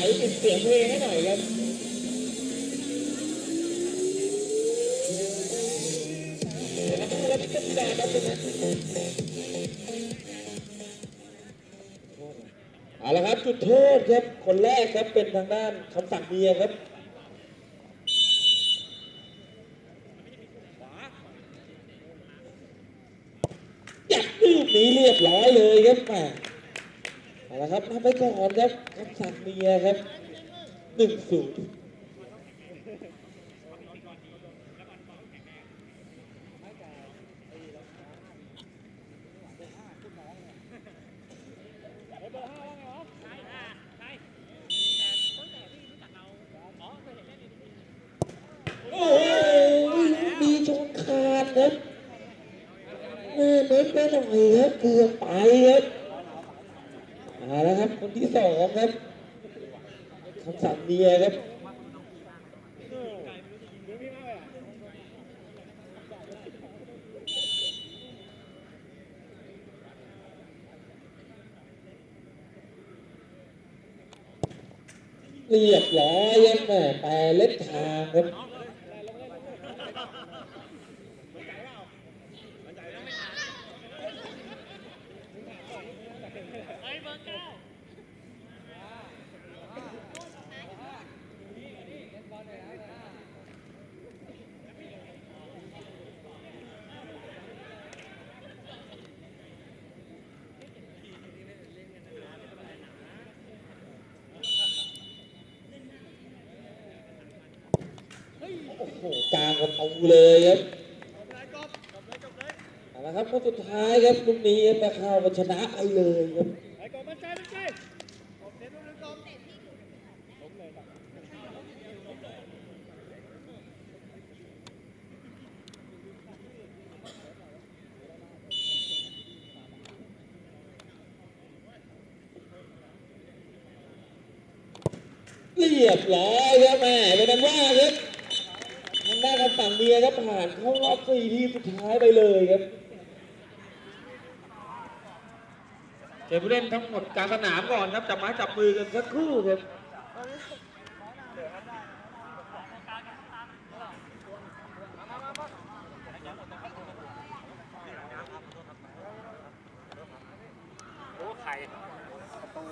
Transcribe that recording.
ายปิดเสียงเพลงให้หน่อยครับเอาละครับจุดโทษครับ คนแรกครับเป็นทางด้านคำสั่งเมียครับจับลูกนี้เรียบร้อยเลยครับแหม เอาละครับทำไปก่อนครับคำสั่งเมียครับหนึ่งศูนย์โอ้โหลูกนี้ชนคานครับแม่เน็ตไปหน่อยครับเกือบไปครับ เอาละครับคนที่สองครับคำสั่งเมียครับเรียบร้อยครับแม่แปรเล็ดทางครับ โอ้โหกลางประตูเลยครับเอาละครับคนสุดท้ายครับลูกนี้แม่ข้าวชนะไปเลยครับไปก่อนมั่นใจมั่นใจเรียบร้อยครับแม่เป็นนั้นว่าครับางด้านคำสั่งเมียครับผ่านเข้ารอบสี่ทีมสุดท้ายไปเลยครับเดี๋ยวผู้เล่นทั้งหมดกลารสนามก่อนครับจับไม้จับมือกันสักครู่ครับโอ้ไข่ประตู